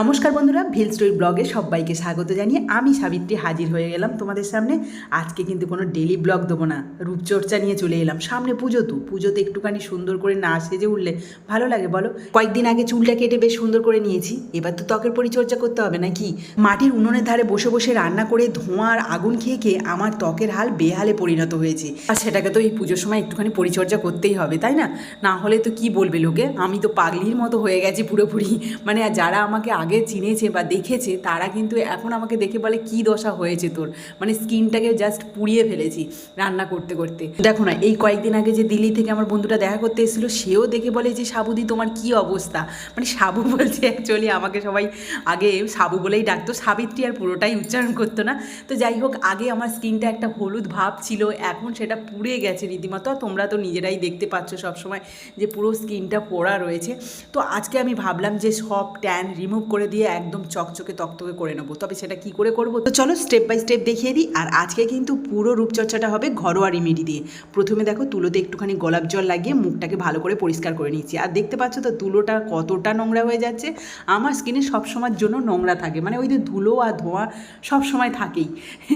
নমস্কার বন্ধুরা, ভিল স্টোরি ব্লগে সবাইকে স্বাগত জানিয়ে আমি সাবিত্রী হাজির হয়ে গেলাম তোমাদের সামনে। আজকে কিন্তু কোনো ডেলি ব্লগ দেবো না, রূপচর্চা নিয়ে চলে এলাম। সামনে পুজো তো, পুজোতে একটুখানি সুন্দর করে না সেজে উঠলে ভালো লাগে বলো? কয়েকদিন আগে চুলটা কেটে বেশ সুন্দর করে নিয়েছি, এবার তো ত্বকের পরিচর্যা করতে হবে নাকি? মাটির উনুনের ধারে বসে বসে রান্না করে ধোঁয়া আর আগুন খেয়ে খেয়ে আমার ত্বকের হাল বেহালে পরিণত হয়েছে। আর সেটাকে তো এই পুজোর সময় একটুখানি পরিচর্যা করতেই হবে, তাই না? না হলে তো কি বলবে লোকে? আমি তো পাগলির মতো হয়ে গেছি পুরোপুরি। মানে যারা আমাকে আগে চিনেছে বা দেখেছে, তারা কিন্তু এখন আমাকে দেখে বলে, কি দশা হয়েছে তোর? মানে স্কিনটাকে জাস্ট পুড়িয়ে ফেলেছি রান্না করতে করতে। দেখো না, এই কয়েকদিন আগে যে দিল্লি থেকে আমার বন্ধুটা দেখা করতে এসেছিল, সেও দেখে বলে যে সাবুদি তোমার কি অবস্থা? মানে সাবু বলছে, অ্যাকচুয়ালি আমাকে সবাই আগে সাবু বলেই ডাকতো, সাবিত্রী আর পুরোটাই উচ্চারণ করতো না। তো যাই হোক, আগে আমার স্কিনটা একটা হলুদ ভাব ছিল, এখন সেটা পুড়ে গেছে রীতিমতো তোমরা তো নিজেরাই দেখতে পাচ্ছ সবসময় যে পুরো স্কিনটা পোড়া রয়েছে। তো আজকে আমি ভাবলাম যে সব ট্যান রিমুভ করে দিয়ে একদম চকচকে তকতকে করে নেব। তবে সেটা কি করে করব? তো চলো স্টেপ বাই স্টেপ দেখিয়ে দিই। আর আজকে কিন্তু পুরো রূপচর্চাটা হবে ঘরোয়া রেমেডি দিয়ে। প্রথমে দেখো তুলোতে একটুখানি গোলাপ জল লাগিয়ে মুখটাকে ভালো করে পরিষ্কার করে নিচ্ছি আর দেখতে পাচ্ছ তো তুলোটা কতটা নোংরা হয়ে যাচ্ছে। আমার স্কিনে সবসময়ের জন্য নোংরা থাকে। মানে ওই যে ধুলো আর ধোঁয়া সবসময় থাকেই।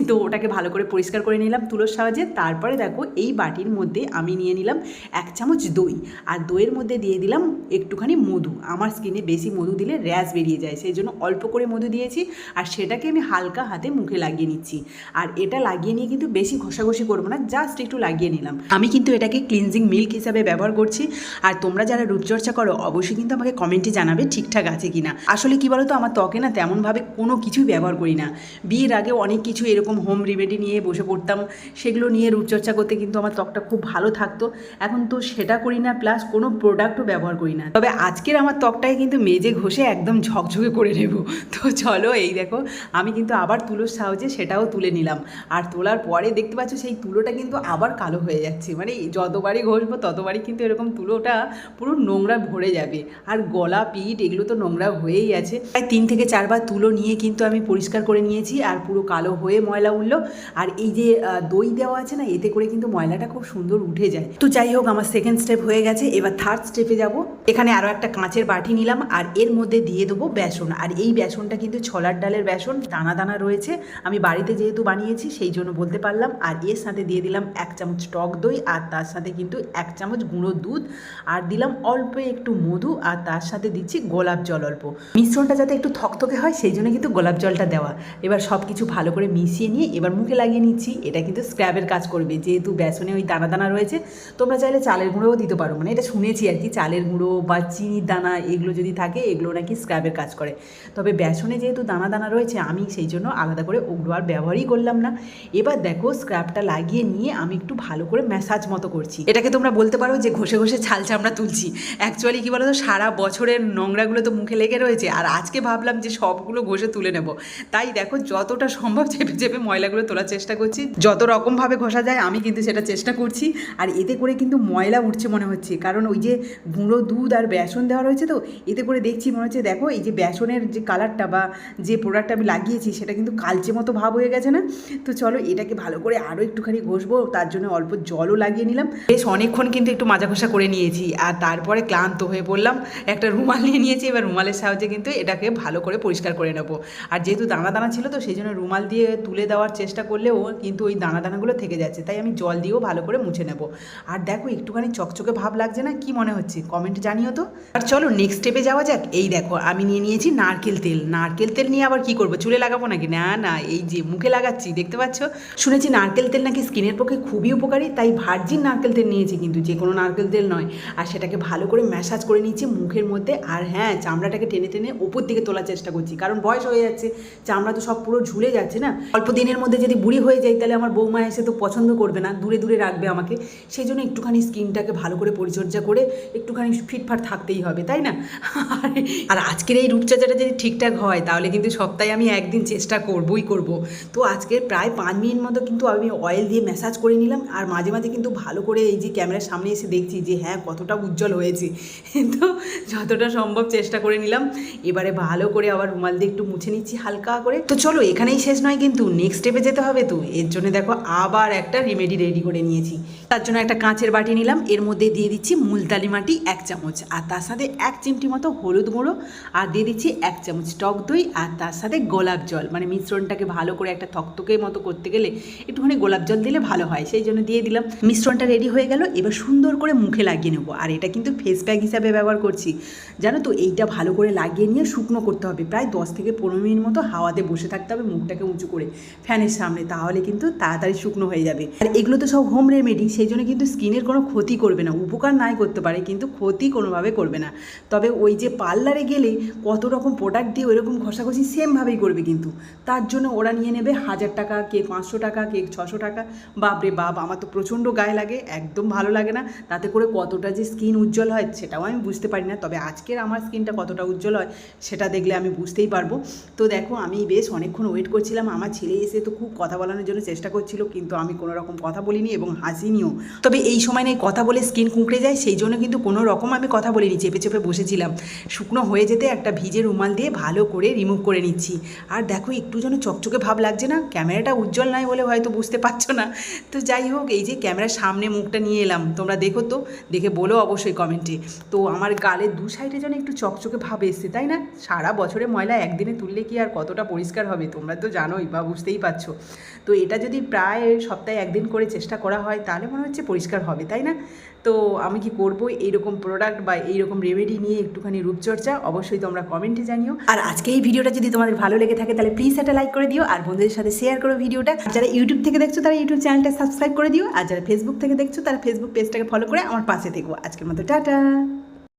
তো ওটাকে ভালো করে পরিষ্কার করে নিলাম তুলোর সাহায্যে। তারপরে দেখো এই বাটির মধ্যে আমি নিয়ে নিলাম এক চামচ দই। আর দইয়ের মধ্যে দিয়ে দিলাম একটুখানি মধু। আমার স্কিনে বেশি মধু দিলে র্যাশ বেরিয়ে যায়। সেই জন্য অল্প করে মধু দিয়েছি আর সেটাকে আমি হালকা হাতে মুখে লাগিয়ে নিচ্ছি। আর এটা লাগিয়ে নিয়ে কিন্তু বেশি ঘষাঘষি করব না জাস্ট একটু লাগিয়ে নিলাম। আমি কিন্তু এটাকে ক্লিনজিং মিল্ক হিসাবে ব্যবহার করছি। আর তোমরা যারা রূপচর্চা করো, অবশ্যই কিন্তু আমাকে কমেন্টে জানাবে ঠিকঠাক আছে কিনা। আসলে কি বলো তো আমার ত্বকে না তেমনভাবে কোনো কিছুই ব্যবহার করি না। বিয়ের আগে অনেক কিছু এরকম হোম রেমেডি নিয়ে বসে পড়তাম। সেগুলো নিয়ে রূপচর্চা করতে কিন্তু আমার ত্বকটা খুব ভালো থাকতো। এখন তো সেটা করি না প্লাস কোনো প্রোডাক্টও ব্যবহার করি না। তবে আজকের আমার ত্বকটাকে কিন্তু মেজে ঘষে একদম ঝকঝকে করে নেব। তো চলো এই দেখো, আমি কিন্তু আবার তুলোর সাহায্যে সেটাও তুলে নিলাম। আর তোলার পরে দেখতে পাচ্ছ সেই তুলোটা কিন্তু আবার কালো হয়ে যাচ্ছে। মানে যতবারই ঘষবো ততবারই কিন্তু এরকম তুলোটা পুরো নোংরা ভরে যাবে। আর গলা, পিঠ এগুলো তো নোংরা হয়েই আছে। প্রায় তিন থেকে চারবার তুলো নিয়ে কিন্তু আমি পরিষ্কার করে নিয়েছি আর পুরো কালো হয়ে ময়লা উঠল। আর এই যে দই দেওয়া আছে না, এতে করে কিন্তু ময়লাটা খুব সুন্দর উঠে যায়। তো যাই হোক, আমার সেকেন্ড স্টেপ হয়ে গেছে। এবার থার্ড স্টেপে যাব। এখানে আরও একটা কাঁচের বাটি নিলাম আর এর মধ্যে দিয়ে দেবো বেসন, আর এই বেসনটা কিন্তু ছোলার ডালের বেসন, দানা দানা রয়েছে। আমি বাড়িতে যেহেতু বানিয়েছি, সেই জন্য বলতে পারলাম। আর এর সাথে দিয়ে দিলাম এক চামচ টক দই, আর তার সাথে কিন্তু এক চামচ গুঁড়ো দুধ, আর দিলাম অল্প একটু মধু, আর তার সাথে দিচ্ছি গোলাপ জল অল্প। মিশ্রণটা যাতে একটু থকথকে হয়, সেই জন্য কিন্তু গোলাপ জলটা দেওয়া। এবার সব কিছু ভালো করে মিশিয়ে নিয়ে এবার মুখে লাগিয়ে নিচ্ছি। এটা কিন্তু স্ক্র্যাবের কাজ করবে, যেহেতু বেসনে ওই দানা দানা রয়েছে। তোমরা চাইলে চালের গুঁড়োও দিতে পারো। মানে এটা শুনেছি আর কি, চালের গুঁড়ো বা চিনির দানা, এগুলো যদি থাকে, এগুলো নাকি স্ক্র্যাবের কাজ করে। তবে বেসনে যেহেতু দানা দানা রয়েছে, আমি সেই জন্য আলাদা করে ওগুলো আর ব্যবহারই করলাম না। এবার দেখো স্ক্র্যাপটা লাগিয়ে নিয়ে আমি একটু ভালো করে ম্যাসাজ মতো করছি। এটাকে তোমরা বলতে পারো যে ঘষে ঘষে ছাল চামড়া তুলছি। অ্যাকচুয়ালি কী বলো তো সারা বছরের নোংরাগুলো তো মুখে লেগে রয়েছে। আর আজকে ভাবলাম যে সবগুলো ঘষে তুলে নেব। তাই দেখো যতটা সম্ভব চেপে চেপে ময়লাগুলো তোলার চেষ্টা করছি। যত রকমভাবে ঘষা যায়, আমি কিন্তু সেটা চেষ্টা করছি। আর এতে করে কিন্তু ময়লা উঠছে মনে হচ্ছে। কারণ ওই যে গুঁড়ো দুধ আর বেসন দেওয়া রয়েছে তো, এতে করে দেখছি মনে হচ্ছে, দেখো এই যে বেসনের যে কালারটা বা যে প্রোডাক্টটা আমি লাগিয়েছি, সেটা কিন্তু কালচে মতো ভাব হয়ে গেছে না? তো চলো এটাকে ভালো করে আরও একটুখানি ঘষবো, তার জন্য অল্প জলও লাগিয়ে নিলাম। বেশ অনেকক্ষণ কিন্তু একটু মাজা ঘষা করে নিয়েছি, আর তারপরে ক্লান্ত হয়ে পড়লাম। একটা রুমাল নিয়ে নিয়েছি, এবার রুমালের সাহায্যে কিন্তু এটাকে ভালো করে পরিষ্কার করে নেব। আর যেহেতু দানা দানা ছিল তো, সেই জন্য রুমাল দিয়ে তুলে দেওয়ার চেষ্টা করলেও কিন্তু ওই দানা দানাগুলো থেকে যাচ্ছে, তাই আমি জল দিয়েও ভালো করে মুছে নেব। আর দেখো, একটুখানি চকচকে ভাব লাগছে না? কি মনে হচ্ছে? কমেন্ট জানিও তো। আর চলো নেক্সট স্টেপে যাওয়া যাক। এই দেখো, আমি নিয়ে নিয়ে নিয়েছি নারকেল তেল। নারকেল তেল নিয়ে আবার কি করব? চুলে লাগাবো নাকি? না না, এই যে মুখে লাগাচ্ছি, দেখতে পাচ্ছ? শুনেছি নারকেল তেল নাকি স্কিনের পক্ষে খুবই উপকারী, তাই ভার্জিন নারকেল তেল নিয়েছি কিন্তু, যে কোনো নারকেল তেল নয়। আর সেটাকে ভালো করে ম্যাসাজ করে নিয়েছি মুখের মধ্যে। আর হ্যাঁ চামড়াটাকে টেনে টেনে ওপর দিকে তোলার চেষ্টা করছি, কারণ বয়স হয়ে যাচ্ছে, চামড়া তো সব পুরো ঝুলে যাচ্ছে না। অল্প দিনের মধ্যে যদি বুড়ি হয়ে যায় তাহলে আমার বৌমা এসে তো পছন্দ করবে না, দূরে দূরে রাখবে আমাকে। সেই জন্য একটুখানি স্কিনটাকে ভালো করে পরিচর্যা করে একটুখানি ফিটফাট থাকতেই হবে, তাই না? আর আজকের এই রূপচর্চাটা যদি ঠিকঠাক হয়, তাহলে কিন্তু সপ্তাহে আমি একদিন চেষ্টা করবই করব। তো আজকে প্রায় পাঁচ মিনিট মতো কিন্তু আমি অয়েল দিয়ে ম্যাসাজ করে নিলাম আর মাঝে মাঝে কিন্তু ভালো করে এই যে ক্যামেরার সামনে এসে দেখছি যে হ্যাঁ কতটা উজ্জ্বল হয়েছে। তো যতটা সম্ভব চেষ্টা করে নিলাম। এবারে ভালো করে আবার রুমাল দিয়ে একটু মুছে নিচ্ছি হালকা করে। তো চলো, এখানেই শেষ নয় কিন্তু নেক্সট স্টেপে যেতে হবে তো। এর জন্য দেখো আবার একটা রেমেডি রেডি করে নিয়েছি। তার জন্য একটা কাঁচের বাটি নিলাম। এর মধ্যে দিয়ে দিচ্ছি মুলতালি মাটি এক চামচ। আর তার সাথে এক চিমটি মতো হলুদ গুঁড়ো। আর দিয়ে দিচ্ছি এক চামচ টক দই আর তার সাথে গোলাপ জল। মানে মিশ্রণটাকে ভালো করে একটা থকথকে মতো করতে গেলে একটুখানি গোলাপ জল দিলে ভালো হয়, সেই জন্য দিয়ে দিলাম। মিশ্রণটা রেডি হয়ে গেল, এবার সুন্দর করে মুখে লাগিয়ে নেব। আর এটা কিন্তু ফেস প্যাক হিসাবে ব্যবহার করছি। জানো তো, এইটা ভালো করে লাগিয়ে নিয়ে শুকনো করতে হবে। প্রায় দশ থেকে পনেরো মিনিট মতো হাওয়াতে বসে থাকতে হবে মুখটাকে উঁচু করে ফ্যানের সামনে, তাহলে কিন্তু তাড়াতাড়ি শুকনো হয়ে যাবে। আর এগুলো তো সব হোম রেমেডি সেই জন্য কিন্তু স্কিনের কোনো ক্ষতি করবে না। উপকার নাই করতে পারে, কিন্তু ক্ষতি কোনোভাবে করবে না। তবে ওই যে পার্লারে গেলে কত রকম প্রোডাক্ট দিয়ে ওইরকম ঘষাঘষি সেমভাবেই করবে কিন্তু। তার জন্য ওরা নিয়ে নেবে হাজার টাকা কে পাঁচশো টাকা কে ছশো টাকা। বাপরে বাপ, আমার তো প্রচণ্ড গায়ে লাগে, একদম ভালো লাগে না। তাতে করে কতটা যে স্কিন উজ্জ্বল হয় সেটাও আমি বুঝতে পারি না। তবে আজকের আমার স্কিনটা কতটা উজ্জ্বল হয় সেটা দেখলে আমি বুঝতেই পারব। তো দেখো, আমি বেশ অনেকক্ষণ ওয়েট করছিলাম। আমার ছেলে এসে তো খুব কথা বলানোর জন্য চেষ্টা করছিল, কিন্তু আমি কোনো রকম কথা বলিনি এবং হাসিনিও। তবে এই সময় নেই কথা বলে স্কিন কুঁকড়ে যায়, সেই জন্য কিন্তু কোনো রকম আমি কথা বলিনি, চেপে চেপে বসেছিলাম। শুকনো হয়ে যেতে একটা ভিজে রুমাল দিয়ে ভালো করে রিমুভ করে নিচ্ছি। আর দেখো, একটু যেন চকচকে ভাব লাগছে না, ক্যামেরাটা উজ্জ্বল নয় বলে হয়তো বুঝতে পারছ না। তো যাই হোক, এই যে ক্যামেরার সামনে মুখটা নিয়ে এলাম, তোমরা দেখো তো, দেখে বলো অবশ্যই কমেন্টে তো আমার গালের দু সাইডে যেন একটু চকচকে ভাব এসছে, তাই না? সারা বছরে ময়লা একদিনে তুললে কি আর কতটা পরিষ্কার হবে, তোমরা তো জানোই বা বুঝতেই পারছ। তো এটা যদি প্রায় সপ্তাহে একদিন করে চেষ্টা করা হয়, তাহলে মনে হচ্ছে পরিষ্কার হবে, তাই না? তো আমি কি করব এইরকম প্রোডাক্ট বা এইরকম রেমেডি নিয়ে একটুখানি রূপচর্চা অবশ্যই তোমরা কমেন্টে জানিও। আর আজকে এই ভিডিওটা যদি তোমাদের ভালো লেগে থাকে, তাহলে প্লিজ একটা লাইক করে দিও আর বন্ধুদের সাথে শেয়ার করো ভিডিওটা। যারা ইউটিউব থেকে দেখছ, তারা ইউটিউব চ্যানেলটা সাবস্ক্রাইব করে দিও। আর যারা ফেসবুক থেকে দেখছ, তারা ফেসবুক পেজটাকে ফলো করে আমার পাশে থেকো। আজকের মতো টাটা।